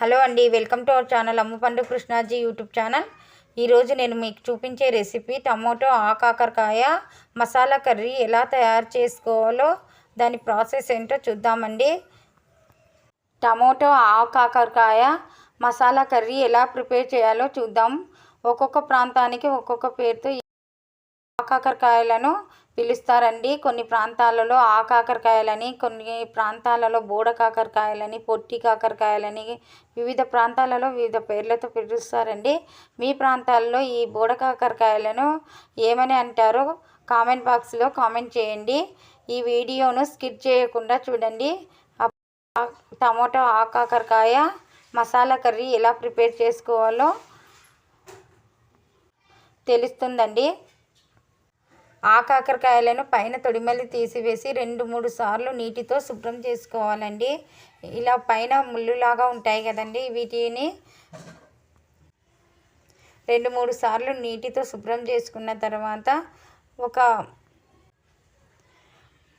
Hello అండి welcome to our channel Ammapandu Krishnaji YouTube channel. ఈరోజు నేను మీకు చూపించే రెసిపీ టమోటో ఆకాకరకాయ మసాలా కర్రీ ఎలా తయారు చేసుకోవాలో దాని ప్రాసెస్ ఏంటో చూద్దామండి. టమోటో ఆకాకరకాయ మసాలా కర్రీ ఎలా ప్రిపేర్ చేయాలో చూద్దాం. ఒక్కొక్క ప్రాంతానికి ఒక్కొక్క పేరుతో ఆకాకరకాయలను పిలుస్తారండి. కొన్ని ప్రాంతాలలో ఆకాకరకాయలని కొన్ని ప్రాంతాలలో బోడ కాకరకాయలని పొట్టి కాకరకాయలని వివిధ ప్రాంతాలలో వివిధ పేర్లతో పిలుస్తారండి. మీ ప్రాంతాల్లో ఈ బోడ కాకరకాయలను ఏమని అంటారో కామెంట్ బాక్స్లో కామెంట్ చేయండి. ఈ వీడియోను స్కిప్ చేయకుండా చూడండి. టమోటా ఆకాకరకాయ మసాలా కర్రీ ఎలా ప్రిపేర్ చేసుకోవాలో తెలుస్తుందండి. ఆ కాకరకాయలను పైన తొడిమల్లి తీసివేసి రెండు మూడు సార్లు నీటితో శుభ్రం చేసుకోవాలండి. ఇలా పైన ముళ్ళులాగా ఉంటాయి కదండి వీటిని. రెండు మూడు సార్లు నీటితో శుభ్రం చేసుకున్న తర్వాత ఒక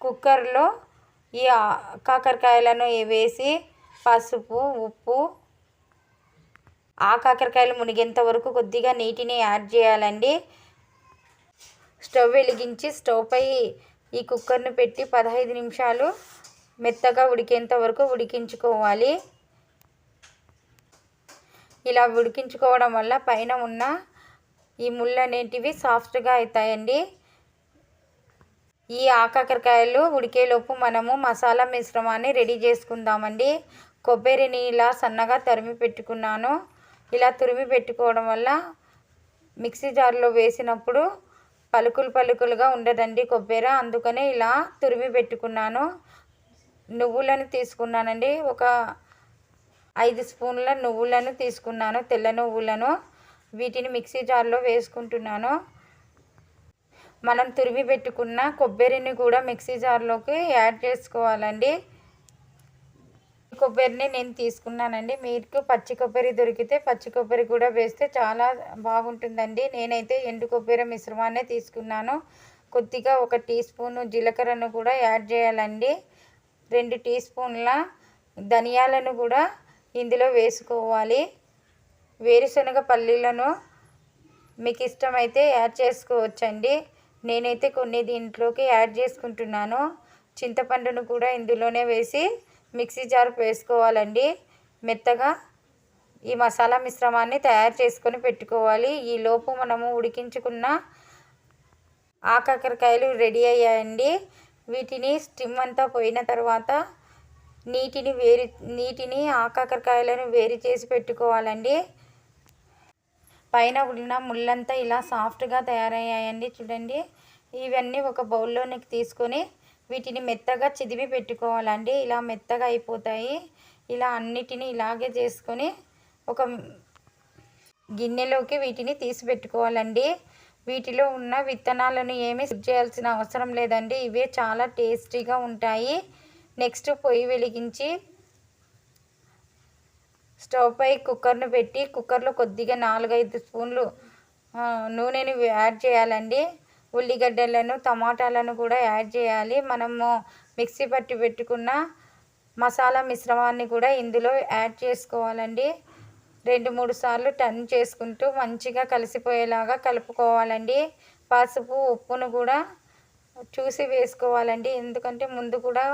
కుక్కర్లో ఈ కాకరకాయలను వేసి పసుపు ఉప్పు ఆ కాకరకాయలు మునిగేంత వరకు కొద్దిగా నీటిని యాడ్ చేయాలండి. స్టవ్ వెలిగించి స్టవ్ పై ఈ కుక్కర్ను పెట్టి పదహైదు నిమిషాలు మెత్తగా ఉడికేంత వరకు ఉడికించుకోవాలి. ఇలా ఉడికించుకోవడం వల్ల పైన ఉన్న ఈ ముళ్ళు అనేటివి సాఫ్ట్గా అవుతాయండి ఈ ఆకాకరకాయలు ఉడికేలోపు మనము మసాలా మిశ్రమాన్ని రెడీ చేసుకుందామండి. కొబ్బరిని ఇలా సన్నగా తరిమి పెట్టుకున్నాను. ఇలా తురిమి పెట్టుకోవడం వల్ల మిక్సీ జార్లో వేసినప్పుడు పలుకులు పలుకులుగా ఉండదండి కొబ్బరి. అందుకనే ఇలా తురిమి పెట్టుకున్నాను. నువ్వులను తీసుకున్నానండి. ఒక ఐదు స్పూన్ల నువ్వులను తీసుకున్నాను తెల్ల నువ్వులను. వీటిని మిక్సీ జార్లో వేసుకుంటున్నాను. మనం తురిమి పెట్టుకున్న కొబ్బరిని కూడా మిక్సీ జార్లోకి యాడ్ చేసుకోవాలండి. కొబ్బరిని నేను తీసుకున్నానండి. మీకు పచ్చి కొబ్బరి దొరికితే పచ్చి కొబ్బరి కూడా వేస్తే చాలా బాగుంటుందండి. నేనైతే ఎండు కొబ్బరి మిశ్రమాన్నే తీసుకున్నాను. కొద్దిగా ఒక టీ స్పూన్ జీలకర్రను కూడా యాడ్ చేయాలండి. రెండు టీ స్పూన్ల ధనియాలను కూడా ఇందులో వేసుకోవాలి. వేరుశనగ పల్లీలను మీకు ఇష్టమైతే యాడ్ చేసుకోవచ్చండి. నేనైతే కొన్ని దీంట్లోకి యాడ్ చేసుకుంటున్నాను. చింతపండును కూడా ఇందులోనే వేసి మిక్సీ జార్ వేసుకోవాలండి. మెత్తగా ఈ మసాలా మిశ్రమాన్ని తయారు చేసుకొని పెట్టుకోవాలి. ఈ లోపు మనము ఉడికించుకున్న ఆకాకరకాయలు రెడీ అయ్యాయండి. వీటిని స్టిమ్ అంతా పోయిన తర్వాత నీటిని వేరు నీటిని ఆకాకరకాయలను వేరు చేసి పెట్టుకోవాలండి. పైన ఉన్న ముళ్ళంతా ఇలా సాఫ్ట్గా తయారయ్యాయండి చూడండి. ఇవన్నీ ఒక బౌల్లోనికి తీసుకొని వీటిని మెత్తగా చిదిమి పెట్టుకోవాలండి. ఇలా మెత్తగా అయిపోతాయి. ఇలా అన్నిటిని ఇలాగే చేసుకొని ఒక గిన్నెలోకి వీటిని తీసి పెట్టుకోవాలండి. వీటిలో ఉన్న విత్తనాలను ఏమీ చేయాల్సిన అవసరం లేదండి. ఇవే చాలా టేస్టీగా ఉంటాయి. నెక్స్ట్ పొయ్యి వెలిగించి స్టవ్ పై కుక్కర్ను పెట్టి కుక్కర్లో కొద్దిగా నాలుగైదు స్పూన్లు నూనెని యాడ్ చేయాలండి. ఉల్లిగడ్డలను టమాటాలను కూడా యాడ్ చేయాలి. మనము మిక్సీ పట్టి పెట్టుకున్న మసాలా మిశ్రమాన్ని కూడా ఇందులో యాడ్ చేసుకోవాలండి. రెండు మూడు సార్లు టర్న్ చేసుకుంటూ మంచిగా కలిసిపోయేలాగా కలుపుకోవాలండి. పసుపు ఉప్పును కూడా చూసి వేసుకోవాలండి. ఎందుకంటే ముందు కూడా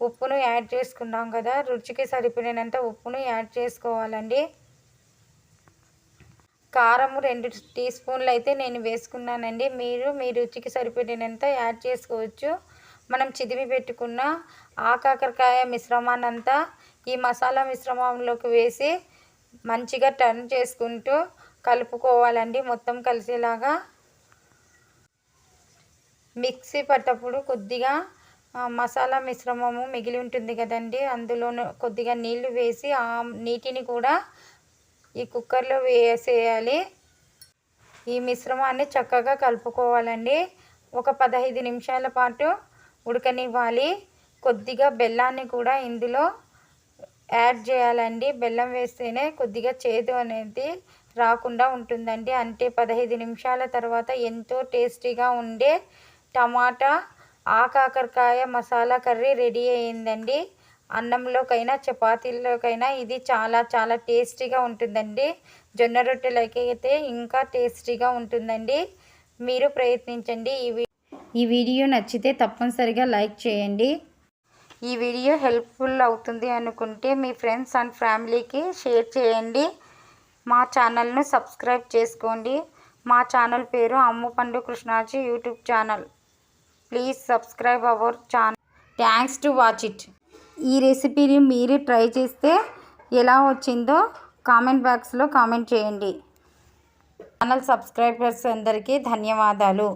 ఉప్పును యాడ్ చేసుకున్నాం కదా. రుచికి సరిపడినంత ఉప్పును యాడ్ చేసుకోవాలండి. కారం రెండు టీ స్పూన్లు అయితే నేను వేసుకున్నానండి. మీరు మీ రుచికి సరిపడినంత యాడ్ చేసుకోవచ్చు. మనం చిదిమి పెట్టుకున్న ఆకాకరకాయ మిశ్రమాన్ని అంతా ఈ మసాలా మిశ్రమంలోకి వేసి మంచిగా టర్న్ చేసుకుంటూ కలుపుకోవాలండి. మొత్తం కలిసేలాగా మిక్సీ పట్టప్పుడు కొద్దిగా మసాలా మిశ్రమము మిగిలి ఉంటుంది కదండి. అందులోనూ కొద్దిగా నీళ్ళు వేసి ఆ నీటిని కూడా ఈ కుక్కర్లో వేసేయాలి. ఈ మిశ్రమాన్ని చక్కగా కలుపుకోవాలండి. ఒక పదహైదు నిమిషాల పాటు ఉడకనివ్వాలి. కొద్దిగా బెల్లాన్ని కూడా ఇందులో యాడ్ చేయాలండి. బెల్లం వేస్తేనే కొద్దిగా చేదు అనేది రాకుండా ఉంటుందండి. అంటే పదహైదు నిమిషాల తర్వాత ఎంతో టేస్టీగా ఉండే టమాటా ఆకాకరకాయ మసాలా కర్రీ రెడీ అయిందండి అన్నంలోకైనా చపాతీల్లోకైనా ఇది చాలా చాలా టేస్టీగా ఉంటుందండి. జొన్న రొట్టెలకైతే అయితే ఇంకా టేస్టీగా ఉంటుందండి. మీరు ప్రయత్నించండి ఈ వీ ఈ వీడియో నచ్చితే తప్పనిసరిగా లైక్ చేయండి. ఈ వీడియో హెల్ప్ఫుల్ అవుతుంది అనుకుంటే మీ ఫ్రెండ్స్ అండ్ ఫ్యామిలీకి షేర్ చేయండి. మా ఛానల్ను సబ్స్క్రైబ్ చేసుకోండి. మా ఛానల్ పేరు Ammu Pandu Krishnaji YouTube channel. Please subscribe our channel. Thanks to watch it. ఈ రెసిపీని మీరు ట్రై చేస్తే ఎలా వచ్చిందో కామెంట్ బాక్స్లో కామెంట్ చేయండి. ఛానల్ సబ్స్క్రైబర్స్ అందరికీ ధన్యవాదాలు.